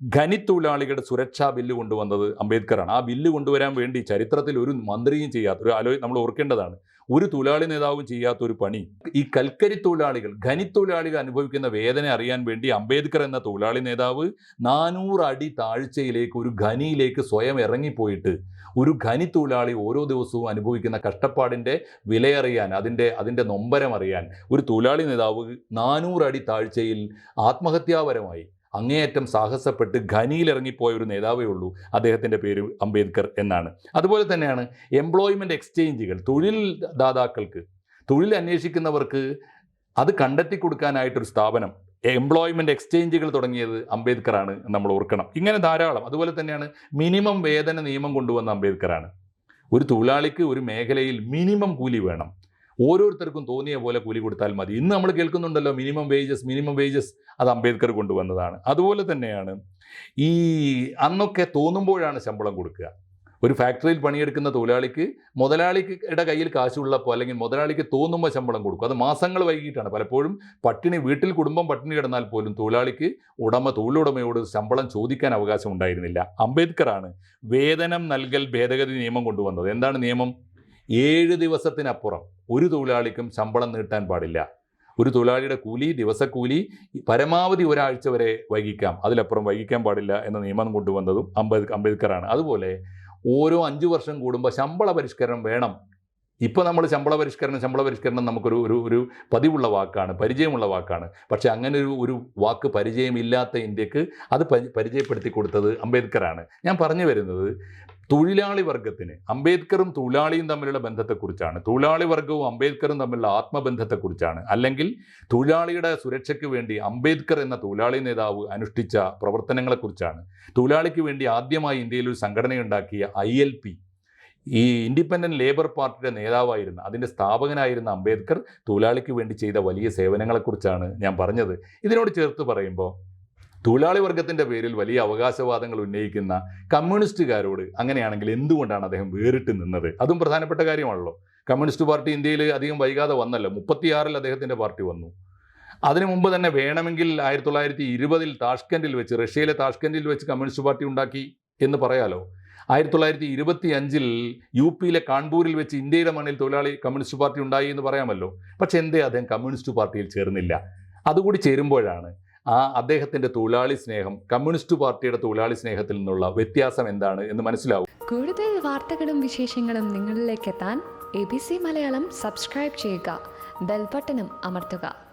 ഖനിത്തൊഴിലാളികളുടെ സുരക്ഷാ ബില്ല് കൊണ്ടുവന്നത് അംബേദ്കറാണ്. ആ ബില്ല് കൊണ്ടുവരാൻ വേണ്ടി ചരിത്രത്തിൽ ഒരു മന്ത്രിയും ചെയ്യാത്ത ഒരു ആലോചന നമ്മൾ ഓർക്കേണ്ടതാണ്. ഒരു തൊഴിലാളി നേതാവും ചെയ്യാത്ത ഒരു പണി. ഈ കൽക്കരി തൊഴിലാളികൾ ഖനിത്തൊഴിലാളികൾ അനുഭവിക്കുന്ന വേദന അറിയാൻ വേണ്ടി അംബേദ്കർ എന്ന തൊഴിലാളി നേതാവ് നാനൂറ് അടി താഴ്ചയിലേക്ക് ഒരു ഖനിയിലേക്ക് സ്വയം ഇറങ്ങിപ്പോയിട്ട് ഒരു ഖനി തൊഴിലാളി ഓരോ ദിവസവും അനുഭവിക്കുന്ന കഷ്ടപ്പാടിന്റെ വിലയറിയാൻ അതിന്റെ അതിന്റെ നൊമ്പരം അറിയാൻ ഒരു തൊഴിലാളി നേതാവ് നാനൂറ് അടി താഴ്ചയിൽ ആത്മഹത്യാപരമായി അങ്ങേയറ്റം സാഹസപ്പെട്ട് ഖനിയിലിറങ്ങിപ്പോയ ഒരു നേതാവേ ഉള്ളൂ അദ്ദേഹത്തിന്റെ പേര് അംബേദ്കർ എന്നാണ്. അതുപോലെ തന്നെയാണ് എംപ്ലോയ്മെന്റ് എക്സ്ചേഞ്ചുകൾ തൊഴിൽ ദാതാക്കൾക്ക് തൊഴിൽ അന്വേഷിക്കുന്നവർക്ക് അത് കണ്ടെത്തി കൊടുക്കാനായിട്ടൊരു സ്ഥാപനം എംപ്ലോയ്മെന്റ് എക്സ്ചേഞ്ചുകൾ തുടങ്ങിയത് അംബേദ്കറാണ് നമ്മൾ ഓർക്കണം. ഇങ്ങനെ ധാരാളം. അതുപോലെ തന്നെയാണ് മിനിമം വേതന നിയമം കൊണ്ടുവന്ന അംബേദ്കറാണ്. ഒരു തൊഴിലാളിക്ക് ഒരു മേഖലയിൽ മിനിമം കൂലി വേണം. ഓരോരുത്തർക്കും തോന്നിയ പോലെ കൂലി കൊടുത്താൽ മതി. ഇന്ന് നമ്മൾ കേൾക്കുന്നുണ്ടല്ലോ മിനിമം വേജസ് മിനിമം വേജസ് അത് അംബേദ്കർ കൊണ്ടുവന്നതാണ്. അതുപോലെ തന്നെയാണ് ഈ അന്നൊക്കെ തോന്നുമ്പോഴാണ് ശമ്പളം കൊടുക്കുക. ഒരു ഫാക്ടറിയിൽ പണിയെടുക്കുന്ന തൊഴിലാളിക്ക് മുതലാളിയുടെ കയ്യിൽ കാശുള്ളപ്പോൾ അല്ലെങ്കിൽ മുതലാളിക്ക് തോന്നുമ്പോൾ ശമ്പളം കൊടുക്കും. അത് മാസങ്ങൾ വൈകിട്ടാണ് പലപ്പോഴും പട്ടിണി വീട്ടിൽ കുടുംബം പട്ടിണി കിടന്നാൽ പോലും തൊഴിലാളിക്ക് ഉടമ തൊഴിലുടമയോട് ശമ്പളം ചോദിക്കാൻ അവകാശം ഉണ്ടായിരുന്നില്ല. അംബേദ്കറാണ് വേതനം നൽകൽ ഭേദഗതി നിയമം കൊണ്ടുവന്നത്. എന്താണ് നിയമം? ഏഴ് ദിവസത്തിനപ്പുറം ഒരു തൊഴിലാളിക്കും ശമ്പളം നീട്ടാൻ പാടില്ല. ഒരു തൊഴിലാളിയുടെ കൂലി ദിവസക്കൂലി പരമാവധി ഒരാഴ്ച വരെ വൈകിക്കാം. അതിലപ്പുറം വൈകിക്കാൻ പാടില്ല എന്ന നിയമം കൊണ്ടുവന്നതും അംബേദ് അംബേദ്കറാണ്. അതുപോലെ ഓരോ അഞ്ച് വർഷം കൂടുമ്പോൾ ശമ്പള പരിഷ്കരണം വേണം. ഇപ്പോൾ നമ്മൾ ശമ്പള പരിഷ്കരണം ശമ്പള പരിഷ്കരണം നമുക്കൊരു ഒരു ഒരു പതിവുള്ള വാക്കാണ് പരിചയമുള്ള വാക്കാണ്. പക്ഷേ അങ്ങനെ ഒരു ഒരു വാക്ക് പരിചയമില്ലാത്ത ഇന്ത്യയ്ക്ക് അത് പരി- പരിചയപ്പെടുത്തി കൊടുത്തത് അംബേദ്കറാണ്. ഞാൻ പറഞ്ഞു വരുന്നത് തൊഴിലാളി വർഗത്തിന് അംബേദ്കറും തൊഴിലാളിയും തമ്മിലുള്ള ബന്ധത്തെക്കുറിച്ചാണ്. തൊഴിലാളി വർഗവും അംബേദ്കറും തമ്മിലുള്ള ആത്മബന്ധത്തെക്കുറിച്ചാണ്. അല്ലെങ്കിൽ തൊഴിലാളിയുടെ സുരക്ഷയ്ക്ക് വേണ്ടി അംബേദ്കർ എന്ന തൊഴിലാളി നേതാവ് അനുഷ്ഠിച്ച പ്രവർത്തനങ്ങളെക്കുറിച്ചാണ്. തൊഴിലാളിക്ക് വേണ്ടി ആദ്യമായി ഇന്ത്യയിൽ ഒരു സംഘടനയുണ്ടാക്കിയ ഐ എൽ പി. ഈ ഇൻഡിപെൻഡന്റ് ലേബർ പാർട്ടിയുടെ നേതാവായിരുന്ന അതിന്റെ സ്ഥാപകനായിരുന്ന അംബേദ്കർ തൊഴിലാളിക്ക് വേണ്ടി ചെയ്ത വലിയ സേവനങ്ങളെക്കുറിച്ചാണ് ഞാൻ പറഞ്ഞത്. ഇതിനോട് ചേർത്ത് പറയുമ്പോൾ തൊഴിലാളി വർഗത്തിന്റെ പേരിൽ വലിയ അവകാശവാദങ്ങൾ ഉന്നയിക്കുന്ന കമ്മ്യൂണിസ്റ്റുകാരോട് അങ്ങനെയാണെങ്കിൽ എന്തുകൊണ്ടാണ് അദ്ദേഹം വേറിട്ട് നിന്നത്? അതും പ്രധാനപ്പെട്ട കാര്യമാണല്ലോ. കമ്മ്യൂണിസ്റ്റ് പാർട്ടി ഇന്ത്യയിൽ അധികം വൈകാതെ വന്നല്ലോ. മുപ്പത്തിയാറിൽ അദ്ദേഹത്തിന്റെ പാർട്ടി വന്നു. അതിനു മുമ്പ് തന്നെ വേണമെങ്കിൽ ആയിരത്തി തൊള്ളായിരത്തി ഇരുപതിൽ താഷ്കൻഡിൽ വെച്ച് റഷ്യയിലെ താഷ്കൻഡിൽ വെച്ച് കമ്മ്യൂണിസ്റ്റ് പാർട്ടി ഉണ്ടാക്കി എന്ന് പറയാലോ. ആയിരത്തി തൊള്ളായിരത്തി ഇരുപത്തി അഞ്ചിൽ യു പിയിലെ കാൺപൂരിൽ വെച്ച് ഇന്ത്യയുടെ മണ്ണിൽ തൊഴിലാളി കമ്മ്യൂണിസ്റ്റ് പാർട്ടി ഉണ്ടായി എന്ന് പറയാമല്ലോ. പക്ഷെ എന്തേ അദ്ദേഹം കമ്മ്യൂണിസ്റ്റ് പാർട്ടിയിൽ ചേർന്നില്ല. അതുകൂടി ചേരുമ്പോഴാണ് ആ അദ്ദേഹത്തിന്റെ തൊഴിലാളി സ്നേഹം കമ്മ്യൂണിസ്റ്റ് പാർട്ടിയുടെ തൊഴിലാളി സ്നേഹത്തിൽ നിന്നുള്ള വ്യത്യാസം എന്താണ് എന്ന് മനസ്സിലാവും. കൂടുതൽ വാർത്തകളും വിശേഷങ്ങളും നിങ്ങളിലേക്ക് എത്താൻ A B C Malayalam subscribe ചെയ്യുക ബെൽബട്ടനും അമർത്തുക.